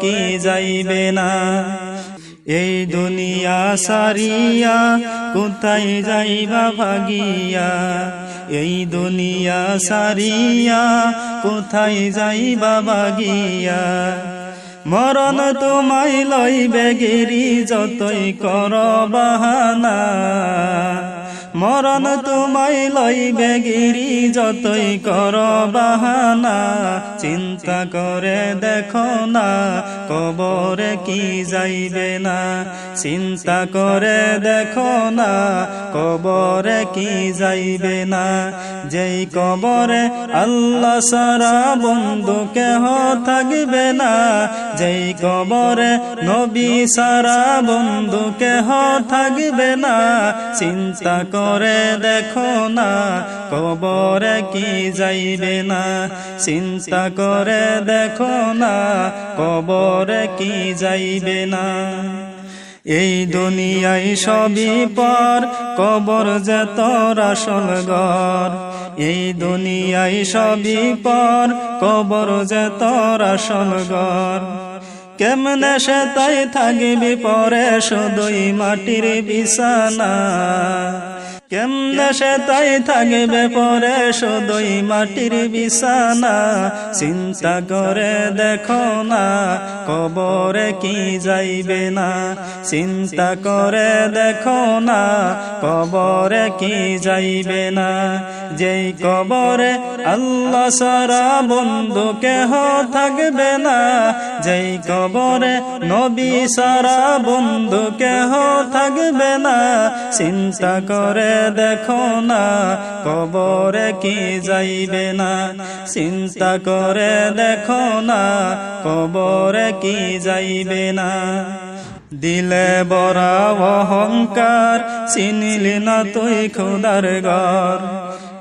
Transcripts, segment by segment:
কি যাইবে না। এই দুনিয়া সারিয়া কোথায় যাইবা ভাগিয়া? এই দুনিয়া সারিয়া কোথায় যাইবা ভাগিয়া? মরণ তোমায় লইবে গিরি, যতই কর বাহানা। মরণ তোমায় লইবে গিরি যতই কর বাহানা। চিন্তা করে দেখো না, কবরে কি যাইবে না। চিন্তা করে দেখো না, কবরে কি যাইবে না। যেই কবরে আল্লাহ সারা বন্ধু কেহ থাকবে না, যেই কবরে নবী সারা বন্ধু কেহ থাকবে না। চিন্তা করে দেখো না, কবরে কি যাইবে না? চিন্তা করে দেখো না, কবরে কি যাইবে না? এই দুনিয়ায় সবই পর, কবর যে তোর আসল ঘর। এই দুনিয়ায় সবই পর, কবর যে তোর আসল ঘর। কেমনে সে তাই থাকবি পরে শুধুই মাটির বিছানা? কেমনে সে তাই থাকবে পরে শুধুই মাটির বিছানা? চিন্তা করে দেখো না, কবরে কি যাইবে না? চিন্তা করে দেখো না, কবরে কি যাইবে না? যেই কবরে আল্লাহ সারা বন্ধু কেহ থাকবে না, যেই কবরে নবী সারা বন্ধু কেহ থাকবে না, চিন্তা করে দেখো না কবরে কি যাইবে না, চিন্তা করে দেখো না কবরে কি যাইবে না। দিলে বরা অহংকার, চিনিলি না তুই খুদার ঘর।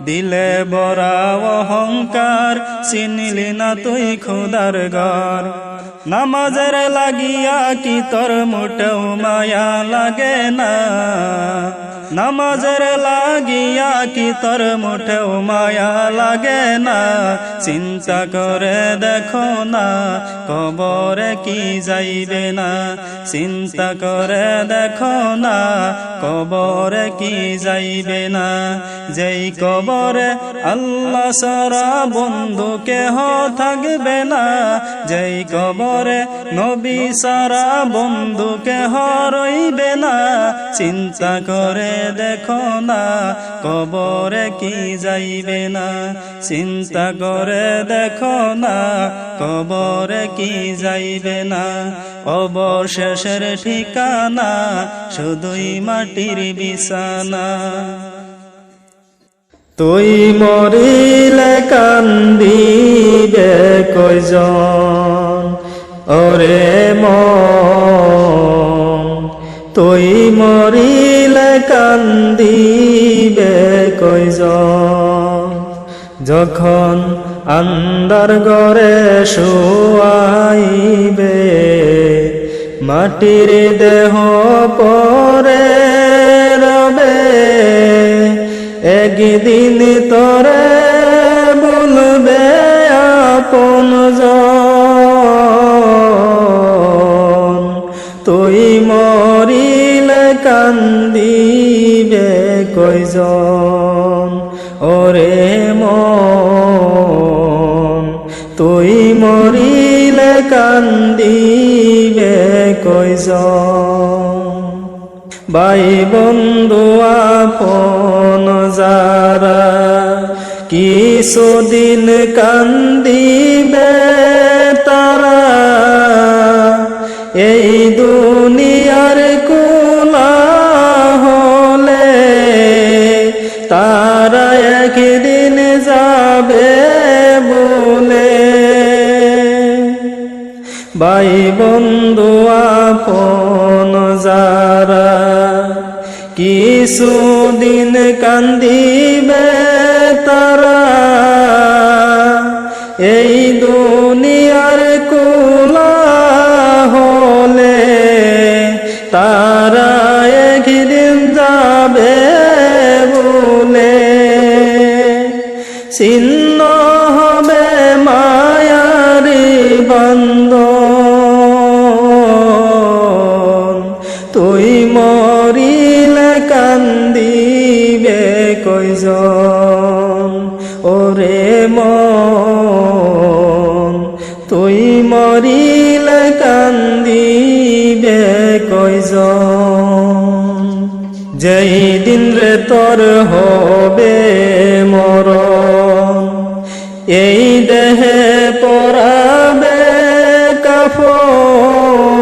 দিলে বরা অহংকার, চিনিলি না তুই খুদার ঘর। নামাজের লাগিয়া কি তোর মোটেও মায়া লাগে না। নামাজের লাগিয়া কি তোর মোটেও মায়া লাগে না। চিন্তা করে দেখো না, কবরে কি যাইবে না। চিন্তা করে দেখো না, কবরে কি যাইবে না। যেই কবরে আল্লাহ সারা বন্ধু কেহ থাকবে না, যেই কবরে নবী সারা বন্ধু কেহ রইবে না। চিন্তা করে দেখো না, কবরে কি যাইবে না। চিন্তা করে দেখো না, কবরে কি যাইবে না? অবশেষের ঠিকানা শুধুই মাটির বিছানা। তুই মরিলে কান্দিবে কয়জন? ওরে মন, তুই মরিলে কান্দিবে কয়জন? যখন আন্দার গড়ে শোয়াইবে, মাটির দেহ পরে রবে। একদিন তোরে বলবে আপন তুই মরিলে কান্দিবে কয়জন? ভাই বন্ধু আপন যারা কিছুদিন কান্দিবে তারা। এই ভাই বন্ধু আপন যারা কিছুদিন কান্দিবে তারা, এই দুনিয়ার কুলা হলে তারা একদিন যাবে বলে। ছিন্ন যেই দিন রে তোর হবে মরণ, এই দেহে পরাবে কাফন,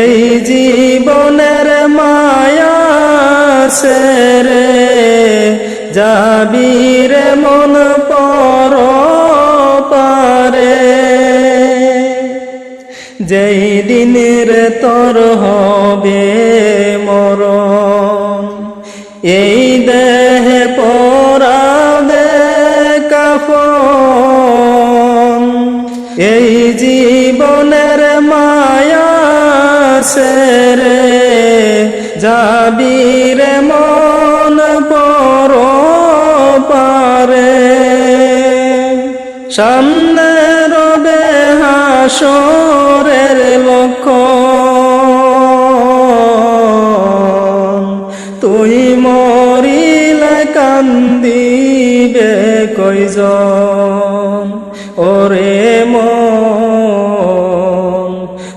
এই জীবনের মায়া সেরে যাবির মন পর পারে। যেই দিনের তোর হবে কাফন এই জীবনের মায়া সেরে যাবির মন পর পারে। সামনে রবে হাসরের লক্ষ্য। কান্দিবে কয়জন? ওরে মন,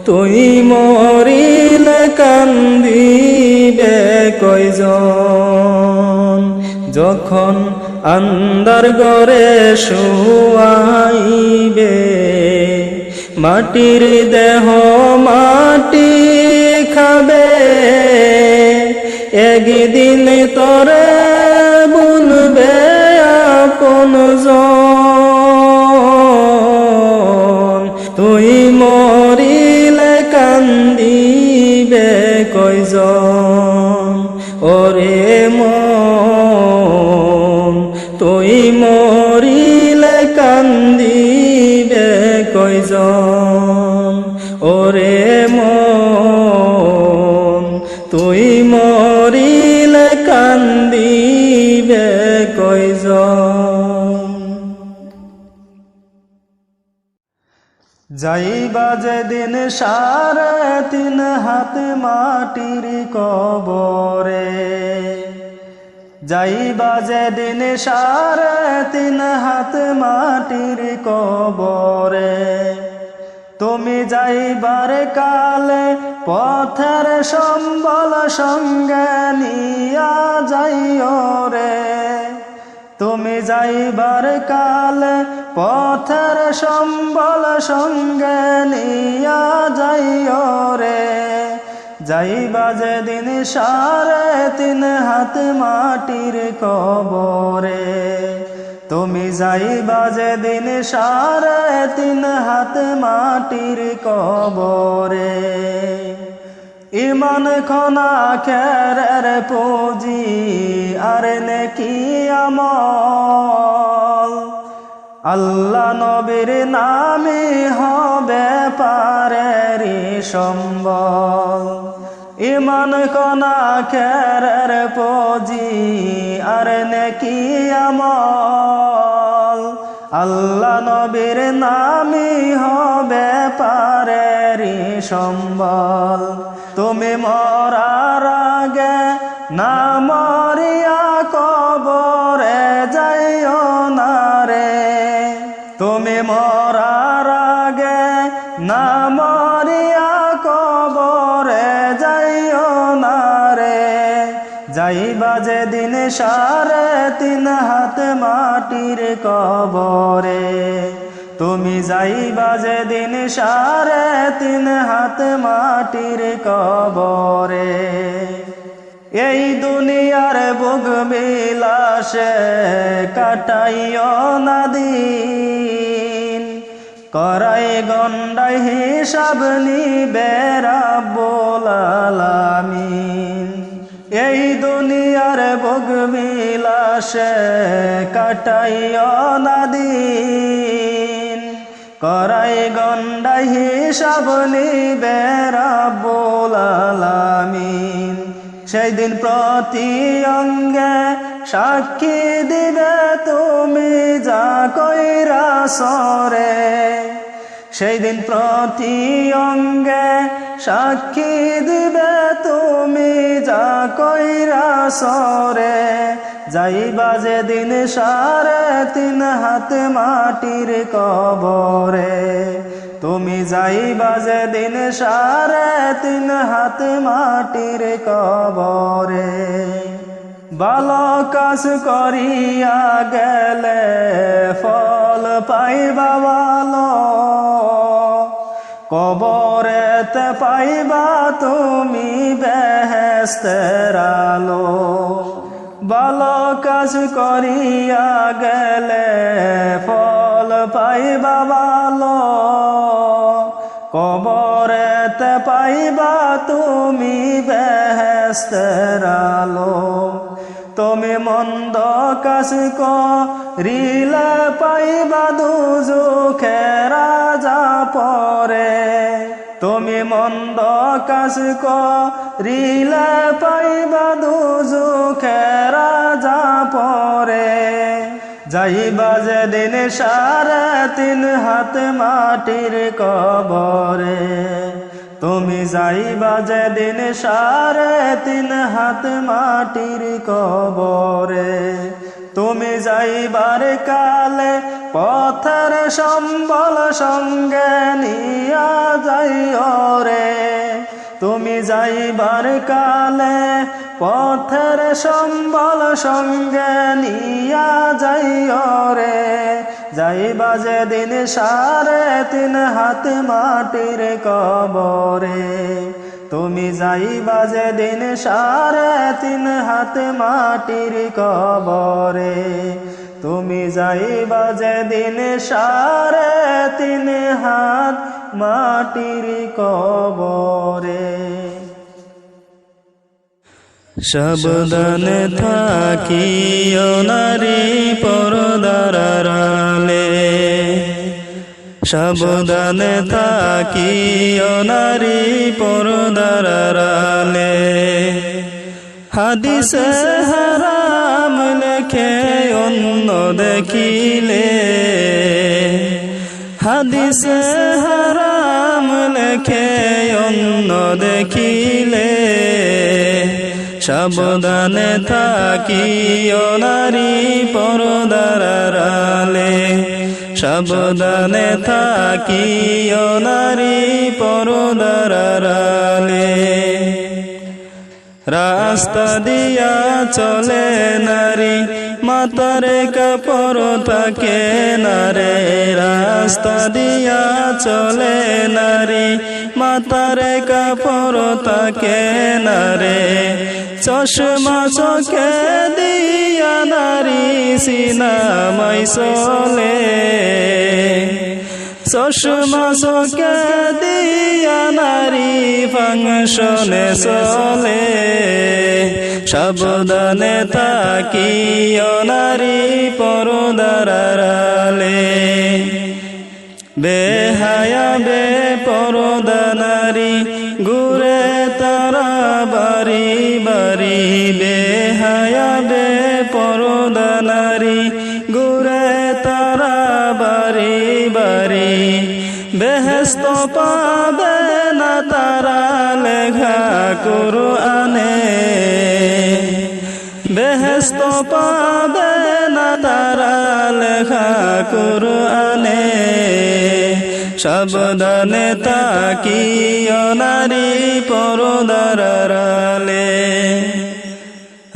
তুই মরিলে কান্দিবে কয়জন? যখন আন্দার গড়ে শুয়াইবে, মাটির দেহ মাটি খাবে। একদিন তোরে বলবে আপন তুই মরিলে কান্দিবে কয়জন? ওরে মন, তুই মরিলে কান্দিবে কয়জন? ওরে মন, তুই মরিলে যাইবা দিন সাড়ে তিন হাত মাটির কবরে। যাই বাজে দিন সাড়ে তিন হাত মাটির কবরে। তুমি যাইবার কালে পথের সম্বল সঙ্গে নিয়া যাইও রে। তুমি যাইবার কালে পথের সম্বল সঙ্গে নিয়া যাইও রে। যাইবা যেদিন সারে তিন হাত মাটির কবরে। তুমি যাইবা যেদিন সাড়ে তিন হাত মাটির কবরে। ইমান খনা খেরের পুঁজি, আর নেকি আমল? আল্লাহ নবীর নামে হবে পারেরি সম্বল। ইমান কনা খেরের পুঁজি, আর নেকি আল্লাহ নবীর নামই হবে পারেরি সম্বল। তুমি মরার আগে না মরিয়া কবরে যাইও না রে। তুমি মরার আগে না মরিয়া কবরে যাইও না যাই বাজে দিন সারে তিন হাত মাটির কবরে। তুমি যাই বাজে দিন সারে তিন হাত মাটির কবরে। এই দুনিয়ার বুক বিলাসে কাটাইও নাদিন করাই গন্ডাই হিসাব নিবে রাব্বুল আলামিন। এই দুনিয়ার বুক বিলাসে কাটাইও নাদিন করাই গন্ডাই হিসাব নিবে রাব্বুল সেই দিন প্রতি অঙ্গে সাক্ষী দিবে তুমি যা কইরা সরে। সেই দিন প্রতি অঙ্গে সাক্ষী দিবে তুমি যা কইরা সরে যাই বাজে দিন সারে তিন হাত মাটির কবরে। তুমি যাই বাজে দিন সারে তিন হাত মাটির কবরে। ভালো কাজ করিয়া গেলে ফল পাইবা ভালো কবরেতে পাইবা তুমি বেহেস্তের আলো। ভালো কাজ করিয়া গেলে ফল পাইবা ভালো। কবরেতে পাইবা তুমি বেহেস্তের আলো। তুমি মন্দ কাজ করিলে পাইবা দুজুখের রাজা পরে। তুমি মন্দ কাজ করিলে পাইবা দুজুখের রাজা পরে। যাইবা যে দিন সারে তিন হাত মাটির কবরে। তুমি যাইবা যেদিন সারে তিন হাত মাটির কবরে। তুমি যাইবার কালে পথের সম্বল সঙ্গে নিয়া যাইও রে। তুমি যাইবার কালে পথের সম্বল সঙ্গে নিয়া যাইও রে। যাইবা দিন সারে তিন হাত মাটির কবরে। তুমি যাইবা দিন সারে তিন হাত মাটির কবরে। তুমি যাইবা যে দিন সারে তিন হাত মাটির কবরে। সাবধানে থাকিও নারী পরদারালে সাবধানে থাকিও নারী পরদারালে হাদিসে হারাম লেখে অন্য দেখিলে। হাদিসে হারাম লেখে অন্য দেখিলে। সাবধানে থাকিও নারী পরদারালে সাবধানে থাকিও নারী পরদারালে রাস্তা দিয়া চলে নারী, মাতারে কাপড় থাকে নারে রাস্তা দিয়া চলে নারী, মাতারে কাপড় থাকে নারে চশমা চোখে দিয়া নারী সিনামাই চলে। চশমা চোখে দিয়া নারী ফাংশনে চলে। সাবধানে থাকিও নারী পরদারালে বেহায়া বে পরদা নারী পাবে না তারা লেখা করু আনে বেহেস্ত পাবে না তারা লেখা করু আনে সাবধানে তাকিও নারী পরদারালে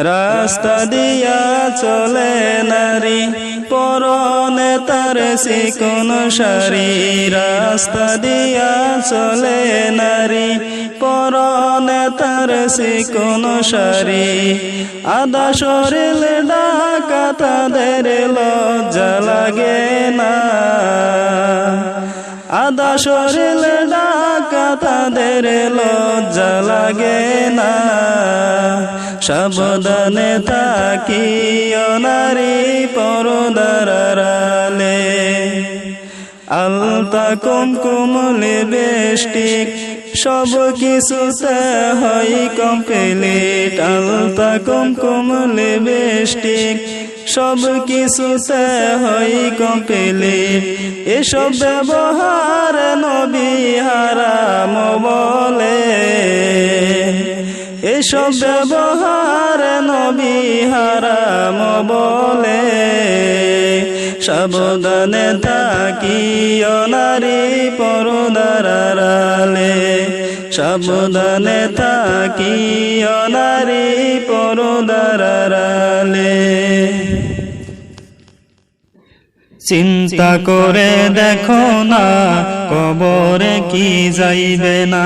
রাস্তা দিয়া চলে নারী পরনে তার কোন সারি রাস্তা দিয়া চলে নারী। পরনে তার কোন সারি আদা শরীর ডাকা তাদের লজ্জা লাগে না। আদা শরীর ডাকা তাদের লজ্জা লাগে না। সাবধানে থাকি নারী পরদারালে। আলতা কম কুমকুমলে বেষ্টিক সব কিছুতে হয় কমপ্লিট। আলতা কুমকুমলে বেষ্টিক সব কিছুতে হয় কমপ্লিট এসব ব্যবহার নবী হারাম বলে। এসব ব্যবহার নবী হারাম বলে। সাবধানে থাকি নারী পরদারালে। সাবধানে থাকি নারী পরদারালে। চিন্তা করে দেখো না কবরে কি যাইবে না।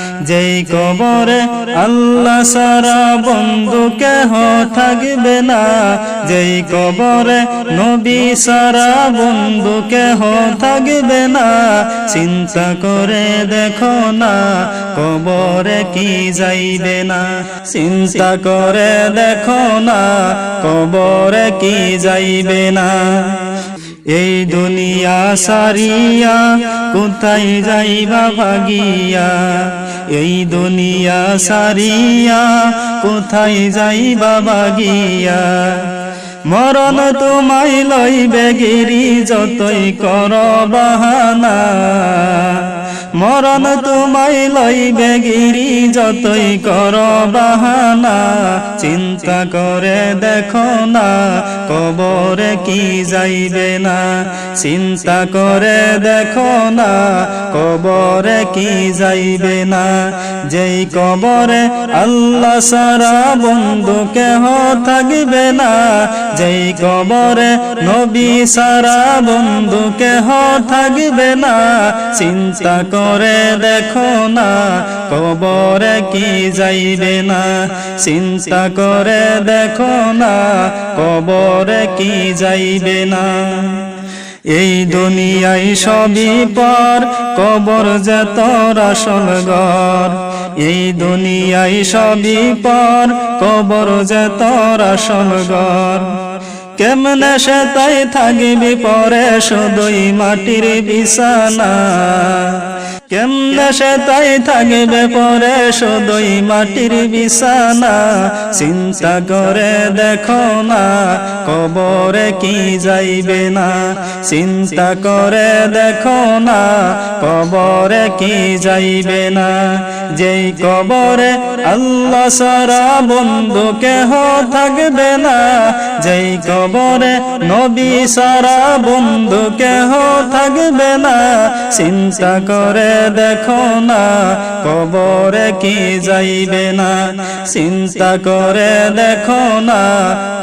যেই কবরে আল্লাহ সারা বন্ধু কেহ থাকবে না, যেই কবরে নবী সারা বন্ধু কেহ থাকবে না, চিন্তা করে দেখো না কবরে কি যাইবে না, চিন্তা করে দেখো না কবরে কি যাইবে না। এই দুনিয়া সারিয়া কোথায় যাইবা ভাগিয়া? এই দুনিয়া সারিয়া কোথায় যাই বাবা গিয়া? মরণ তোমায় লইবে গিরি যতই কর বাহানা। মরণ তোমায় লইবে গিরি যতই কর বাহানা। চিন্তা করে দেখো না, কবরে কি যাইবে না। চিন্তা করে দেখো না, কবরে কি যাইবে না। যেই কবরে আল্লাহ সারা বন্ধু কেহ থাকবে না, যেই কবরে নবী সারা বন্ধু কেহ থাকবে না। চিন্তা করে দেখো না, কবরে কি যাইবে না? চিন্তা করে দেখো না, কবরে কি যাইবে না? এই দুনিয়ায় সবই পর, কবর যে তোর আসল ঘর। এই দুনিয়ায় সবই পর, কবর যে তোর আসল ঘর। কেমনে সে তাই থাকবি পরে শুধুই মাটির বিছানা? কেমনে সে তাই থাকবে পরে শুধুই মাটির বিছানা? চিন্তা করে দেখো না, কবরে কি যাইবে না? চিন্তা করে দেখো না, কবরে কি যাইবে না? যেই কবরে আল্লাহ সারা বন্ধু কেহ থাকবে না, যেই কবরে নবী সারা বন্ধু কেহ থাকবে না, চিন্তা করে দেখো না কবরে কি যাইবে না, চিন্তা করে দেখো না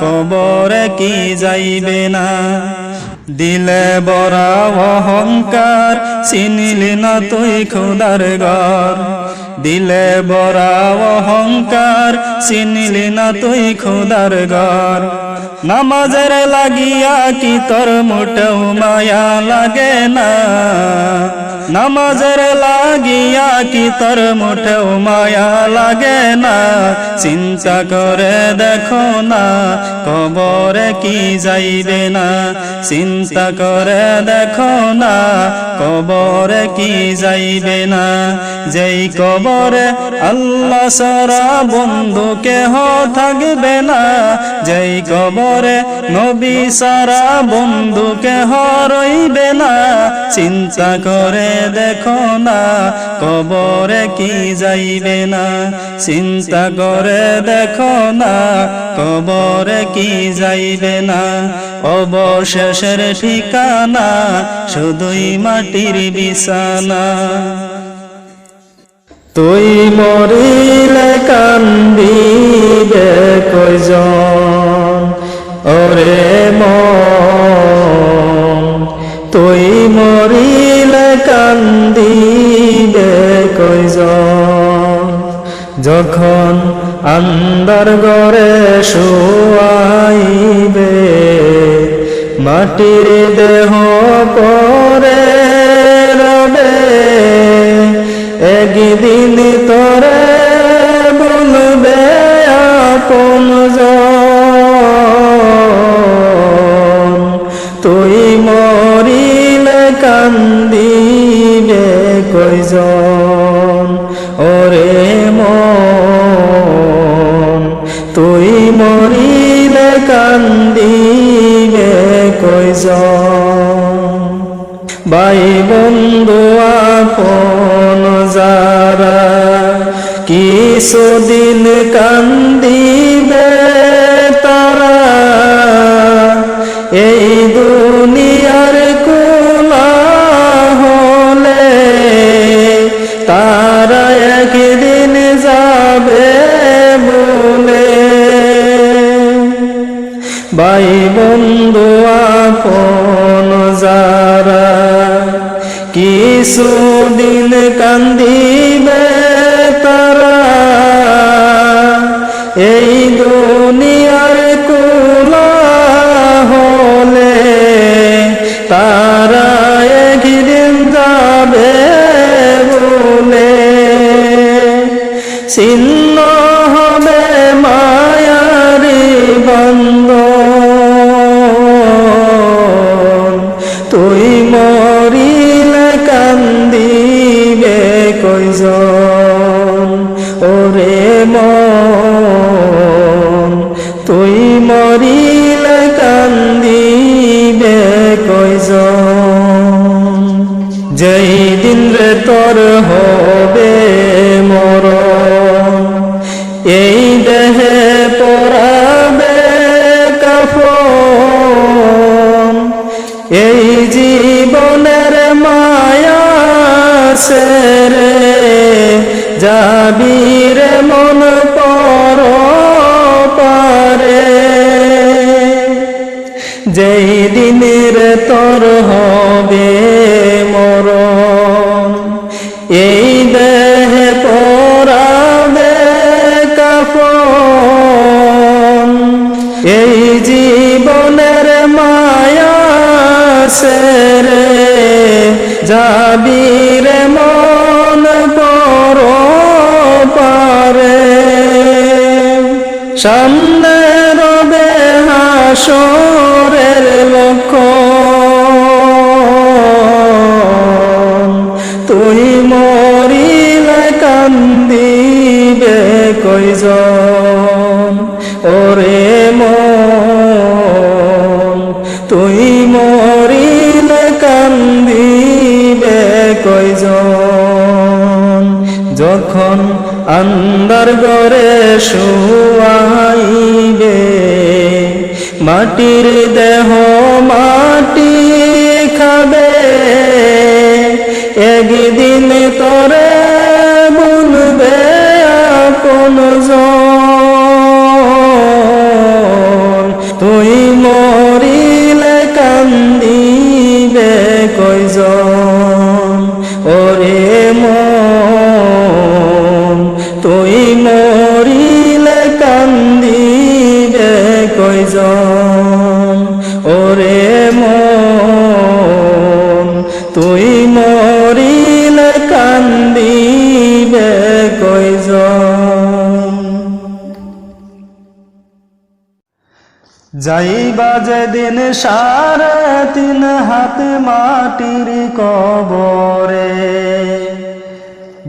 কবরে কি যাইবে না। দিলে বড়া অহংকার, চিনিলি না তুই খুদার ঘর। দিলে বরা অহংকার, চিনিলি না তুই খুদার ঘর। নামাজের লাগিয়া কি তোর মোটেও মায়া লাগে না। নামাজের লাগিয়া কি তোর মোটেও মায়া লাগে না? চিন্তা করে দেখো না, কবরে কি যাইবে না? চিন্তা করে দেখো না, কবরে কি যাইবে না? যেই কবরে আল্লাহ সারা বন্ধু কেহ থাকবে না, যেই কবরে নবী সারা বন্ধু কেহ রইবে না, চিন্তা করে দেখো না, কবরে কি যাইবে না। চিন্তা করে দেখো না, কবরে কি যাইবে না। অবশেষের ঠিকানা শুধুই মাটির বিছানা। তুই মরিলে কান্দিবে কয়জন? ওরে যখন আন্দার গড়ে শুয়াইবে, মাটির দেহ পরে রবে, একদিন তোরে বলবে আপন তুই মরিলে কান্দিবে কয়জন? ওরে মন তুই মরিলে কান্দিবে কয়জন? ভাই বন্ধু আপন যারা কিছুদিন কান্দিবে তারা এই দুনিয়ার কিছুদিন কান্দিবে পর। যেই দিনের তোর হবে কয়জন যখন আন্দার গড়ে শুয়াইবে মাটির দেহ মাটি খাবে। একদিন তোরে বলবে আপন তুই যাইবা দিন সাড়ে তিন হাত মাটির কবরে।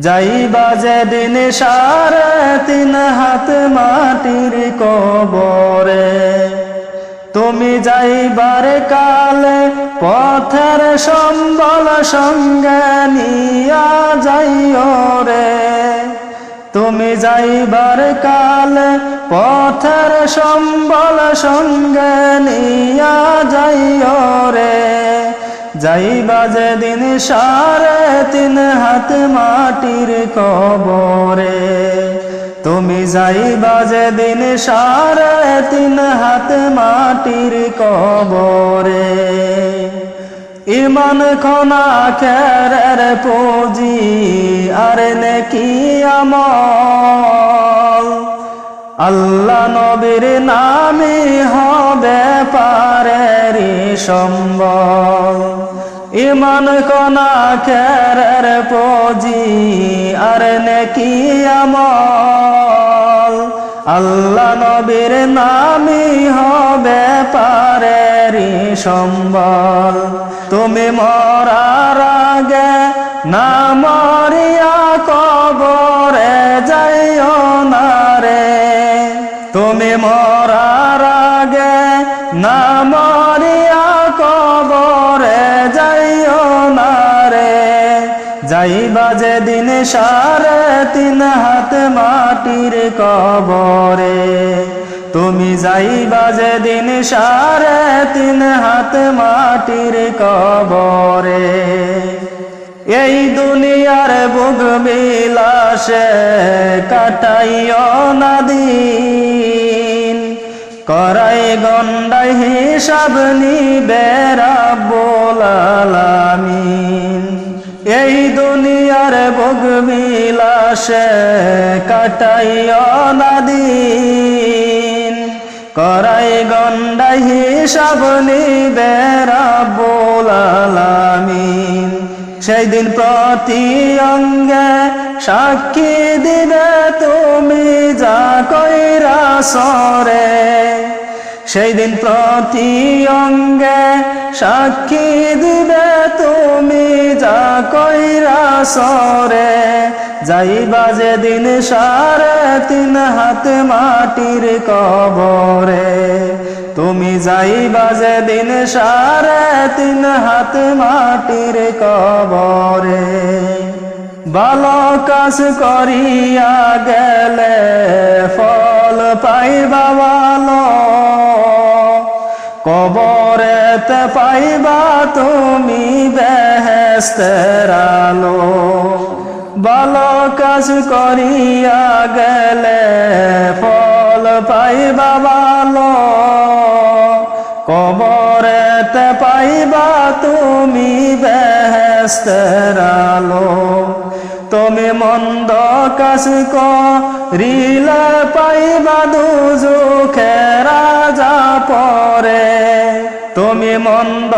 যাই বাজে দিন সাড়ে তিন হাত মাটির কবরে। তুমি যাইবার কালে পথের সম্বল সঙ্গে নিয়া যাইও রে। তুমি যাইবার কালে পথের সম্বল সঙ্গে নিয়া যাইও রে। যাইবা যেদিন সাড়ে তিন হাত মাটির কবরে। তুমি যাইবা যেদিন সাড়ে তিন হাত মাটির কবরে। ইমান খনা খেরের পুঁজি আর নেকি আমল। আল্লাহ নবীর নামে হবে পারেরি সম্বল। ইমান কনা খেরের পুঁজি, আর নেকি আমল। আল্লাহ নবীর নামই হবে পারেরি সম্বল। তুমি মরার আগে না মরিয়া কবরে যাইও না। তুমি মরার আগে না মরিয়া কবরে যাইও না রে। যাইবা যেদিন সাড়ে তিন হাত মাটির কবরে। তুমি যাইবা যেদিন সাড়ে তিন হাত মাটির কবরে। এই দুনিয়ার বুক বিলাসে কাটাইও নদীন করাই গন্ডাই হিসাব নিবে রাব্বুল আলামিন। এই দুনিয়ার বুক বিলাসে কাটাইও নদীন করাই গন্ডাই হিসাব নিবে রাব্বুল আলামিন। সেই দিন প্রতি অঙ্গে সাক্ষী দিবে তুমি যা কইরা সরে। সেই দিন প্রতি অঙ্গে সাক্ষী দিবে তুমি যা কইরা সরে। যাইবা যেদিন সাড়ে তিন হাত মাটির কবরে। তুমি যাইবা যেদিন সাড়ে তিন হাত মাটির কবরে। ভালো কাজ করিয়া গেলে ফল পাইবা ভালো কবরেতে পাইবা তুমি বেহেস্তের আলো ভালো কাজ করিয়া গেলে ফল পাইবা ভালো। কবরেতে পাইবা তুমি বেহেস্তের আলো তুমি মন্দ কাজ করিলে পাইবা দুজুখের রাজা পরে। তুমি মন্দ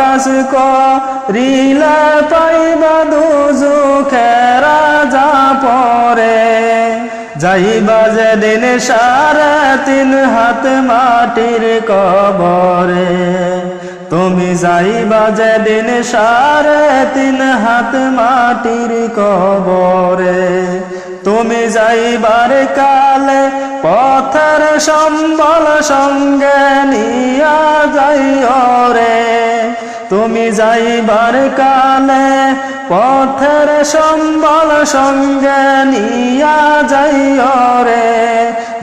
কাজ করিলে পাইবা দুজুখের রাজা পরে। যাইবা যেদিন সাড়ে তিন হাত মাটির কবরে। তুমি যাইবা যেদিন সারে তিন হাত মাটির কবরে। তুমি যাইবার কালে পথের সম্বল সঙ্গে নিয়া যাইও রে। তুমি যাইবার কালে পথের সম্বল সঙ্গে নিয়া যাইও রে।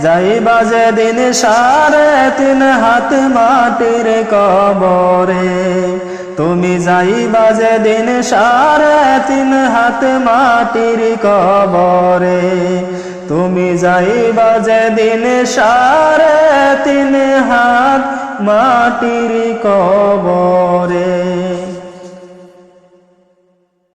যাইবা যেদিন সাড়ে তিন হাত মাটির কবরে। তুমি যাইবা যেদিন সাড়ে তিন হাত মাটির কবরে। তুমি যাইবা যেদিন সারে তিন হাত মাটির কবরে।